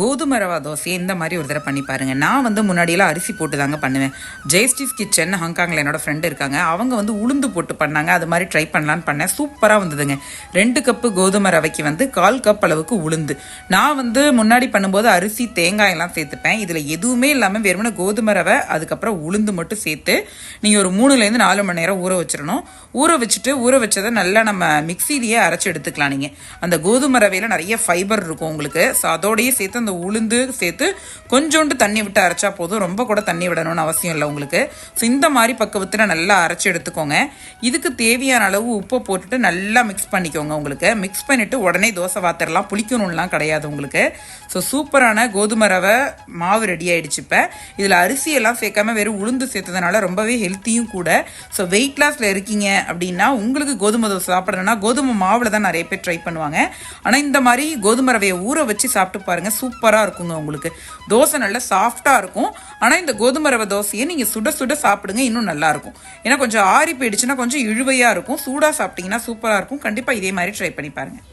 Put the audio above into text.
கோதுமை ரவா தோசையை இந்த மாதிரி ஒரு தடவை பண்ணி பாருங்க. நான் வந்து முன்னாடியெல்லாம் அரிசி போட்டு தாங்க பண்ணுவேன். ஜெயஸ்டிஸ் கிச்சன் ஹாங்காங்கில் என்னோட ஃப்ரெண்டு இருக்காங்க. அவங்க வந்து உளுந்து போட்டு பண்ணாங்க. அது மாதிரி ட்ரை பண்ணலான்னு பண்ணேன். சூப்பராக வந்ததுங்க. ரெண்டு கப்பு கோதுமை ரவைக்கு வந்து கால் கப் அளவுக்கு உளுந்து. நான் வந்து முன்னாடி பண்ணும்போது அரிசி தேங்காய் எல்லாம் சேர்த்துப்பேன். இதில் எதுவுமே இல்லாமல் வெறுமனே கோதுமை ரவை அதுக்கப்புறம் உளுந்து மட்டும் சேர்த்து நீங்கள் ஒரு மூணுலேருந்து நாலு மணி நேரம் ஊற வச்சிடணும் ஊற வச்சுட்டு ஊற வச்சதை நல்லா நம்ம மிக்சிலேயே அரைச்சி எடுத்துக்கலாம் நீங்கள் அந்த கோதுமை ரவையில் நிறைய ஃபைபர் இருக்கும் உங்களுக்கு. ஸோ அதோடையே சேர்த்து அந்த உளுந்து சேர்த்து கொஞ்சோண்டு தண்ணி விட்டு அரைச்சா போதும். ரொம்ப கூட தண்ணி விடணும்னு அவசியம் இல்லை உங்களுக்கு. ஸோ இந்த மாதிரி பக்குவத்தில் நல்லா அரைச்சி எடுத்துக்கோங்க. இதுக்கு தேவையான அளவு உப்பை போட்டுட்டு நல்லா மிக்ஸ் பண்ணிக்கோங்க உங்களுக்கு. மிக்ஸ் பண்ணிவிட்டு உடனே தோசை வாத்திரலாம் புளிக்கணும்லாம் கிடையாது உங்களுக்கு. ஸோ சூப்பரான கோதுமை ரவை மாவு ரெடி ஆகிடுச்சு இப்போ. இதில் அரிசியெல்லாம் சேர்க்காம வெறும் உளுந்து சேர்த்ததுனால ரொம்பவே ஹெல்த்தியும் கூட. ஸோ வெயிட் லாஸில் இருக்கீங்க அப்படின்னா உங்களுக்கு கோதுமை தோசை சாப்பிடணும்னா கோதுமை மாவில் தான் நிறைய பேர் ட்ரை பண்ணுவாங்க. ஆனால் இந்த மாதிரி கோதுமை ரவையை ஊற வச்சு சாப்பிட்டு பாருங்கள் சூப்பராக இருக்குங்க உங்களுக்கு. தோசை நல்லா சாஃப்டாக இருக்கும். ஆனால் இந்த கோதுமை ரவை தோசையை நீங்கள் சுட சுட சாப்பிடுங்க இன்னும் நல்லாயிருக்கும் ஏன்னா கொஞ்சம் ஆறி போயிடுச்சுன்னா கொஞ்சம் இழுவையாக இருக்கும். சூடாக சாப்பிட்டீங்கன்னா சூப்பராக இருக்கும். கண்டிப்பாக இதே மாதிரி ட்ரை பண்ணி பாருங்கள்